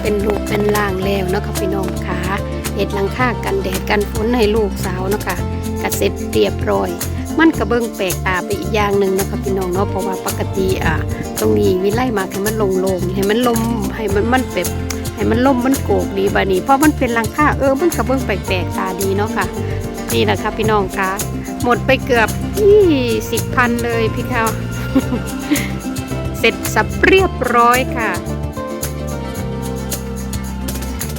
เป็นลูกเป็นล่างแล้วเนาะค่ะพี่น้องขาเฮ็ดหลังคากันแดดกันฝนให้ลูกสาวเนาะค่ะก็เสร็จเรียบร้อย มันก็เบิ่งแปลกตาไปอีกอย่างหนึ่งเนาะค่ะพี่น้องเนาะเพราะว่าปกติอะตรงนี้วิไลมาให้มันโลงให้มันลมให้มันมันแบบให้มันลมมันโกกดีบานี้เพราะมันเป็นหลังคาเออมันก็เบิ่งแปลกๆตาดีเนาะค่ะนี่แหละค่ะพี่น้องคะหมดไปเกือบ20พันเลยพี่เขาเสร็จสับเรียบร้อยค่ะ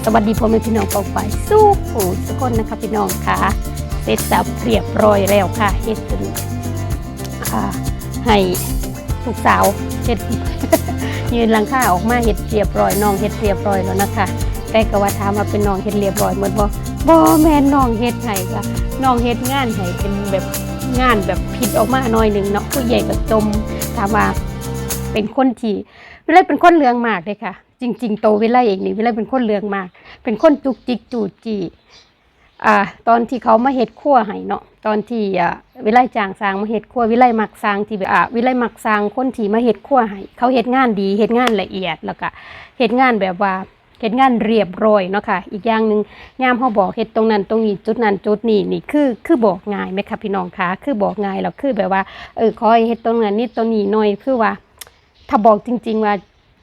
สวัสดีพ่อแม่พี่น้องปองไปสู้ผู้ทุกคนนะคะพี่น้องค่ะเสร็จสับเรียบร้อยแล้วค่ะเฮ็ดเป็นอ่าให้ลูกสาวเฮ็ดยืนหลังคาออกมาเฮ็ดเรียบร้อยน้องเฮ็ดเรียบร้อยแล้วนะคะแต่ก็ว่าถามมาเป็นน้องเฮ็ดเรียบร้อยหมดบ่บ่แม่นน้องเฮ็ดให้ค่ะน้องเฮ็ดงานให้เป็นแบบงานแบบผิดออกมาหน่อยหนึ่งเนาะผู้ใหญ่ก็จมถามว่าเป็นคนที่วิไลเป็นคนเลืองมากเลยค่ะ จริง ๆ โตวิไลเองนี่วิไลเป็นคนเลืองมาก เป็นคนจุกจิกจูจีอ่าตอนที่เขามาเฮ็ดครัวให้เนาะตอนที่อ่าวิไลจางสร้างมาเฮ็ดครัววิไลมักสร้างที่แบบอ่าวิไลมักสร้างคนที่มาเฮ็ดครัวให้เขาเฮ็ดงานดีเฮ็ดงานละเอียดแล้วก็เฮ็ดงานแบบว่าเฮ็ดงานเรียบร้อยเนาะค่ะ อีกอย่างหนึ่งยามเฮาบอกเฮ็ดตรงนั้นตรงนี้จุดนั้นจุดนี้นี่คือคือบอกง่ายไหมคะพี่น้องคะคือบอกง่ายแล้วคือแบบว่าเออขอให้เฮ็ดตรงนั้นนิดตรงนี้หน่อยคือว่า ถ้าบอกจริง ๆ ว่า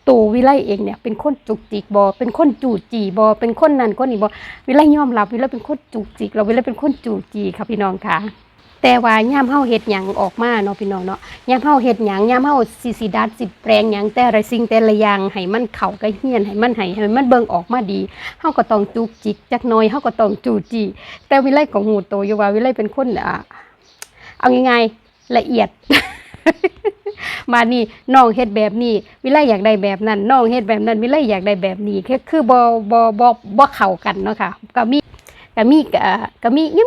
ตัววิไลเองเนี่ยเป็นคนจุกจิกบอเป็นคนจูจีบอเป็นคนนั้นคนนี้บอวิไลยอมรับวิไลเป็นคนจุกจิกเราวิไลเป็นคนจูจีค่ะพี่น้องค่ะ แต่ว่าย่ามเฮาเฮ็ดหยังออกมาเนาะพี่น้องเนาะย่ามเฮาเฮ็ดหยังย่ามเฮาสิสิดัดสิแปลงหยังแต่ละสิ่งแต่ละอย่างให้มันเข้ากับเฮียนให้มันให้ให้มันเบิ่งออกมาดีเฮาก็ต้องจุกจิกจักหน่อยเฮาก็ต้องจูจีแต่วิไลก็ฮู้โตอยู่ว่าวิไลเป็นคนอ่าเอาง่ายๆละเอียด มานี่น้องเฮ็ดแบบนี้ วิไลอยากได้แบบนั้นน้องเฮ็ดแบบนั้น วิไลอยากได้แบบนี้คือคือบ่บ่บ่บ่เข้ากันเนาะค่ะก็มีก็มีก็ก็มีเยี่ย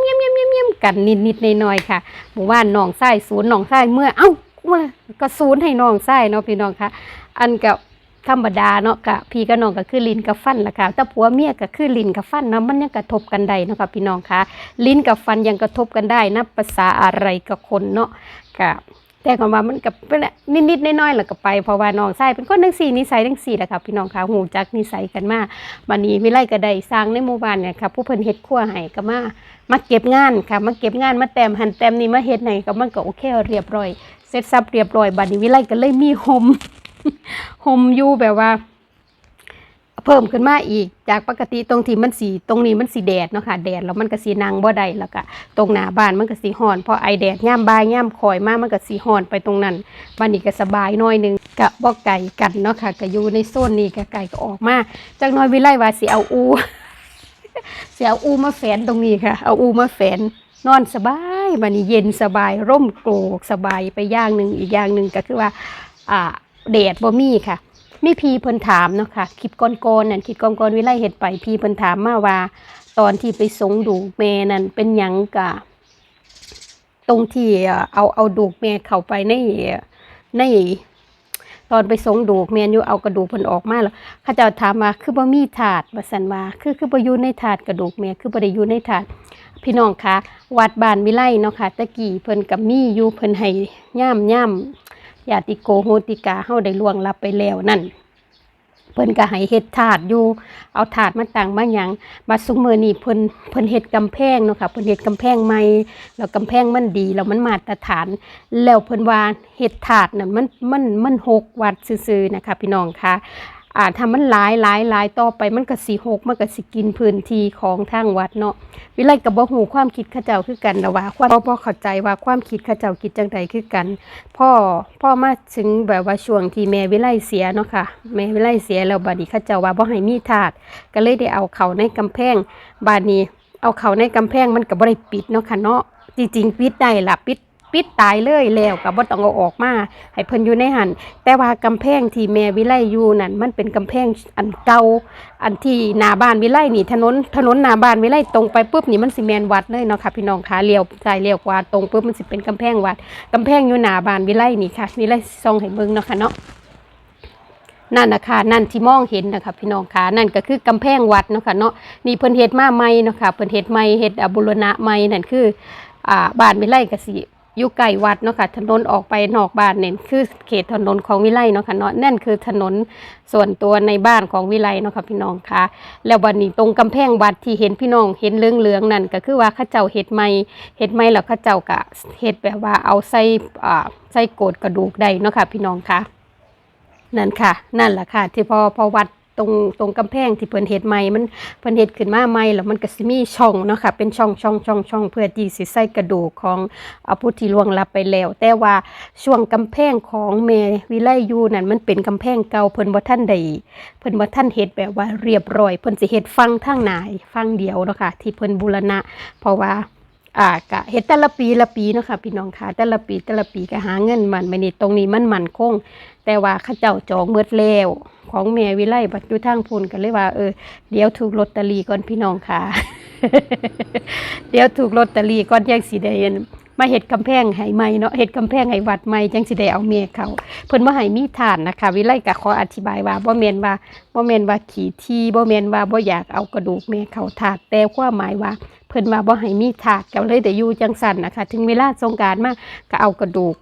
มๆๆๆๆกันนิดๆหน่อยๆค่ะหมู่บ้านน้องชายศูนย์น้องชายเมื่อเอ้าว่าก็ศูนย์ให้น้องชายเนาะพี่น้องค่ะ อันก็ธรรมดาเนาะกะพี่กับน้องก็คือลิ้นกับฟันล่ะค่ะแต่ผัวเมียก็คือลิ้นกับฟันเนาะมันยังกระทบกันได้เนาะค่ะพี่น้องค่ะลิ้นกับฟันยังกระทบกันได้นะภาษาอะไรกับคนเนาะกะ แต่ก็ว่ามันกับนิดๆน้อยๆแล้วก็ไปเพราะว่าน้องชายเป็นคนทั้งสี่นิสัยทั้งสี่แหละค่ะพี่น้องค่ะหูจักนิสัยกันมาวันนี้วิไลก็ได้สร้างในหมู่บ้านเนี่ยค่ะผู้เพิ่นเฮ็ดครัวให้ก็มามาเก็บงานค่ะมาเก็บงานมาแต้มหันแต้มนี่มาเฮ็ดให้ก็มันก็โอเคเรียบร้อยเสร็จสับเรียบร้อยบัดนี้วิไลก็เลยมีโฮมโฮมอยู่แบบว่า เพิ่มขึ้นมาอีก จากปกติตรงที่มันสีตรงนี้มันสีแดดเนาะค่ะแดดแล้วมันก็สีนางบ่ได้แล้วก็ตรงหน้าบ้านมันก็สีห่อนพราะไอแดดย่ามบ่ายย่ามคอยมากมันก็สีห่อนไปตรงนั้นบ้านนี้ก็สบายหน้อยหนึงกะบ่ไก่กันเนาะค่ะก็อยู่ในโซนนี้ก็ไก่ก็ออกมาจากน้อยวิไลว่าสิเอาอูสิเอาอูมาแฝนตรงนี้ค่ะ เอาอูมาแฝนนอนสบายบัดนี้เย็นสบายร่มโกรกสบายไปอย่างหนึ่งอีกอย่างหนึ่งก็คือว่าอ่าแดดบ่มีค่ะ มีพีเพิ่นถามเนาะค่ะคลิปก่อนๆนั่นคลิปก่อนๆวิไลเฮ็ดไปพีเพิ่นถามมาว่า ตอนที่ไปสงดูแม่นั่นเป็นหยังกะตรงที่เอาเอาดูกแม่เข้าไปในในตอนไปสงดูกแม่นอยู่เอากระดูกเพิ่นออกมาแล้วเขาเจ้าถามว่าคือบ่มีถาดว่าซั่นว่าคือคือบ่อยู่ในถาดกระดูกแม่คือบ่ได้อยู่ในถาดพี่น้องคะวัดบ้านวิไลเนาะค่ะตะกี้เพิ่นกับมีอยู่เพิ่นให้ย่ามย่าม ญาติโกโหติกาเฮาได้ล่วงลับไปแล้วนั่นเพิ่นก็ให้เฮ็ดถาดอยู่ เอาถาดมาตั้งมาหยังมาซุมื้อนี้เพิ่นเพิ่นเฮ็ดกำแพงเนาะค่ะเพิ่นเฮ็ดกำแพงใหม่แล้วกำแพงมันดีแล้วมันมาตรฐาน แล้วเพิ่นว่าเฮ็ดถาดน่นมันมันมันหกวัดซื่อๆนะคะพี่น้องค่ะ อ่าถ้ามันหลายหลายหลายต่อไปมันก็สิหกมันก็สิกินพื้นที่ของทางวัดเนาะวิไลกับบ่ฮู้ความคิดข้าเจ้าคือกันแต่ว่าความบ่บ่เข้าใจว่าความคิดข้าเจ้าคิดจังใดคือกันพ่อพ่อมาถึงแบบว่าช่วงที่แม่วิไลเสียเนาะค่ะแม่วิไลเสียแล้วบัดนี้ข้าเจ้าว่าบ่ให้มีถาด ก็เลยได้เอาเขาในกำแพงบัดนี้เอาเขาในกำแพงมันก็บ่ได้ปิดเนาะค่ะเนาะจริงๆปิดได้ล่ะปิด ปิดตายเลยแล้วก็บ่ต้องเอาออกมาให้เพิ่นอยู่ในหันแต่ว่ากำแพงที่แม่วิไลอยู่นั่นมันเป็นกำแพงอันเก่าอันที่หน้าบ้านวิไลนี่ถนนถนนหน้าบ้านวิไลตรงไปปุ๊บนี่มันสิแมนวัดเลยเนาะค่ะพี่น้องคะเลี้ยวซ้ายเลี้ยวขวาตรงปุ๊บมันสิเป็นกำแพงวัดกำแพงอยู่หน้าบ้านวิไลนี่ค่ะวิไลส่องให้เบิ่งเนาะค่ะเนาะนั่นนะคะนั่นที่มองเห็นนะคะพี่น้องคะนั่นก็คือกำแพงวัดเนาะค่ะเนาะนี่เพิ่นเฮ็ดมาใหม่เนาะค่ะเพิ่นเฮ็ดใหม่เฮ็ดอบุรณะใหม่นั่นคืออ่าบ้านวิไลกสิ อยู่ไกลวัดเนาะค่ะถนนออกไปนอกบ้านเนี่ยคือเขตถนนของวิไลเนาะค่ะเนาะนั่นคือถนนส่วนตัวในบ้านของวิไลเนาะค่ะพี่น้องค่ะ แล้ววันนี้ตรงกำแพงวัดที่เห็นพี่น้องเห็นเหลืองๆนั่นก็คือว่าข้าเจ้าเฮ็ดใหม่เฮ็ดใหม่แล้วข้าเจ้าก็เฮ็ดแบบว่าเอาใส่อ่าใส่โกดกระดูกได้เนาะค่ะพี่น้องค่ะนั่นค่ะ นั่นแหละค่ะ ที่พอพอวัด ตรงตรงกำแพงที่เพิ่นเฮ็ดใหม่มันเพิ่นเฮ็ดขึ้นมาใหม่แล้วมันก็สิมีช่องเนาะค่ะเป็นช่องช่องช่องช่องเพื่อที่สิใส่กระดูกของอผู้ที่ล่วงลับไปแล้ว แต่ว่าช่วงกำแพงของเมวิไลยูนั่นมันเป็นกำแพงเก่าเพิ่นบ่ทันได้เพิ่นบ่ทันเฮ็ดแบบว่าเรียบร้อยเพิ่นสิเฮ็ดฟังทางหนฟังเดียวเนาะค่ะที่เพิ่นบูรณะ เพราะว่า อ่ากะเฮ็ดแต่ละปีละปีเนาะค่ะพี่น้องค่ะ แต่ละปีแต่ละปีก็หาเงินมันไม่นี่ตรงนี้มันมันคง แต่ว่าข้าเจ้าจองเบิดแล้วของแม่วิไลบัดอยู่ทางพูนก็เลยว่าเออเดี๋ยวถูกลอตเตอรี่ก่อนพี่น้องค่ะ เดี๋ยวถูกลอตเตอรี่ก่อนยังสิได้มาเฮ็ดกำแพงให้ใหม่เนาะเฮ็ดกำแพงให้วัดใหม่จังสิได้เอาเมียเขาเพิ่นบ่ให้มีฐานนะคะ วิไลก็ขออธิบายว่าบ่แม่นว่าบ่แม่นว่าขี้ที่บ่แม่นว่าบ่อยากเอากระดูกแม่เขาถาดแต่ความหมายว่า เพิ่นว่าบ่ให้มีถาดก็เลยได้อยู่จังซั่นนะคะ ถึงเวลาสงการมาก็เอากระดูก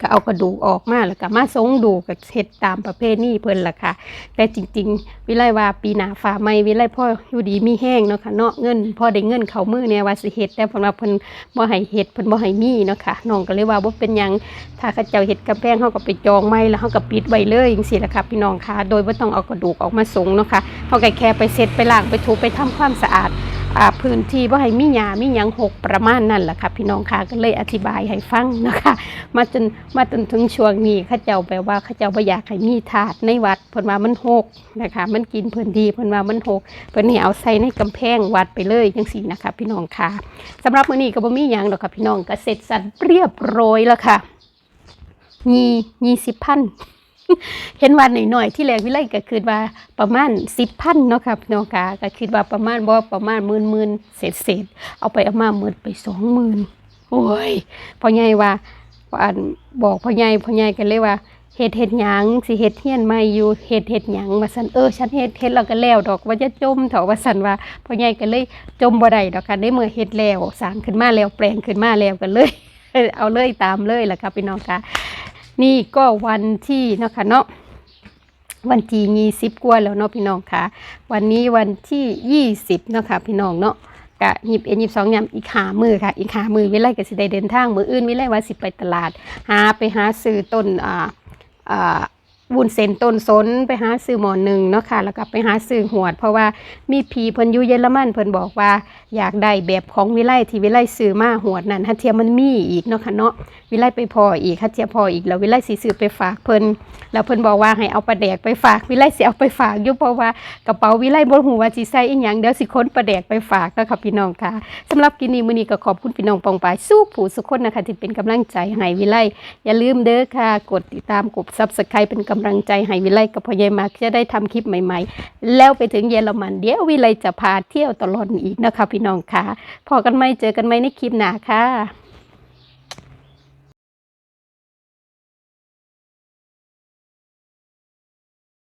ก็เอากระดูกออกมาแล้วก็มาสงดูกก็เฮ็ดตามประเพณีเพิ่นล่ะค่ะ แต่จริง ๆ วิไลว่าปีหน้าฟ้าใหม่วิไลพ่ออยู่ดีมีแห้งเนาะค่ะเนาะเงินพ่อได้เงินเข้ามือเนี่ยว่าสิเฮ็ดแต่เพิ่นว่าเพิ่นบ่ให้เฮ็ดเพิ่นบ่ให้มีเนาะค่ะน้องก็เลยว่าบ่เป็นหยังถ้าเขาเจ้าเฮ็ดกำแพงเฮาก็ไปจองไม้แล้วเฮาก็ปิดไว้เลยจังซี่ล่ะค่ะพี่น้องค่ะ โดยบ่ต้องเอากระดูกออกมาสงเนาะค่ะเฮาก็แค่ไปเช็ดไปล้างไปถูไปทำความสะอาด อาพื้นที่ว่าให้มีหญ้ามีหยังหกประมาณนั่นแหละค่ะพี่น้องค่ะก็เลยอธิบายให้ฟังนะคะ มาจนมาจนถึงช่วงนี้ข้าเจ้าแปลว่าข้าเจ้าบ่อยากให้มีถาดในวัดเพิ่นว่ามันหกนะคะ มันกินพื้นที่เพิ่นว่ามันหกเพิ่นให้เอาใส่ในกำแพงวัดไปเลยจังซี่นะคะ พี่น้องค่ะสำหรับมื้อนี้ก็บ่มีหยังดอกค่ะพี่น้องก็เสร็จสัรเรียบร้อยแล้วค่ะยี่ยี่สิบพัน เห็นว่าหน่อยๆที่แรกวิไลก็คือว่าประมาณสิบพันเนาะค่ะพี่น้องค่ะก็คิดว่าประมาณบ่ประมาณหมื่นหมื่นเศษเศษเอาไปเอามาหมื่นไปสองหมื่นโอ้ยพ่อใหญ่ว่าอันบอกพ่อใหญ่พ่อใหญ่กันเลยว่าเฮ็ดเฮ็ดหยังสิเฮ็ดเฮียนใหม่อยู่เฮ็ดเฮ็ดหยังว่าซั่นเออฉันเฮ็ดเฮ็ดแล้วก็แล้วดอกว่าจะจมเถาะว่าซั่นว่าพ่อใหญ่ก็เลยจมบ่ได้ดอกค่ะได้เมื่อเฮ็ดแล้วสร้างขึ้นมาแล้วแปลงขึ้นมาแล้วก็เลย เอาเลยตามเลยล่ะค่ะพี่น้องค่ะ นี่ก็วันที่เนาะค่ะเนาะวันที่ยี่สิบกว่าแล้วเนาะพี่น้องค่ะ วันนี้วันที่ยี่สิบเนาะค่ะพี่น้องเนาะกะยิบเอ็นยิบสองยามอีกหามือค่ะ อีกหามือวิไลก็สิได้เดินทาง มืออื่นวิไลว่าสิไปตลาด หาไปหาซื้อต้นอ่าอ่าวุ้นเส้นต้นสนไปหาซื้อหมอนหนึ่งเนาะค่ะแล้วก็ไปหาซื้อหวด เพราะว่ามีพีเพิ่นอยู่เยอรมันเพิ่นบอกว่าอยากได้แบบของวิไลที่วิไลซื้อมาหวดนั่นถ้าเทียมมันมีอีกเนาะค่ะเนาะวิไลไปพออีกคัดเจียพออีกแล้ววิไลสีซื้อไปฝากเพิ่นแล้วเพิ่นบอกว่าให้เอาปลาแดกไปฝากวิไลสิเอาไปฝากอยู่เพราะว่ากระเป๋าวิไลบ่ฮู้ว่าสิใส่อีหยังเดี๋ยวสิค้นปลาแดกไปฝากเนาะค่ะพี่น้องค่ะสำหรับกินนี้มื้อนี้ก็ขอบคุณพี่น้องปองปายสู้ผู้สุกคนนะคะที่เป็นกำลังใจให้วิไลอย่าลืมเด้อค่ะ กดติดตามกด Subscribe เป็นกำลังใจให้วิไลกับพ่อใหญ่มากจะได้ทำคลิปใหม่ ๆ แล้วไปถึงเยอรมันเดี๋ยววิไลจะพาเที่ยวตลอดอีกนะคะพี่น้องค่ะพอกันไหมเจอกันไหมในคลิปหน้าค่ะ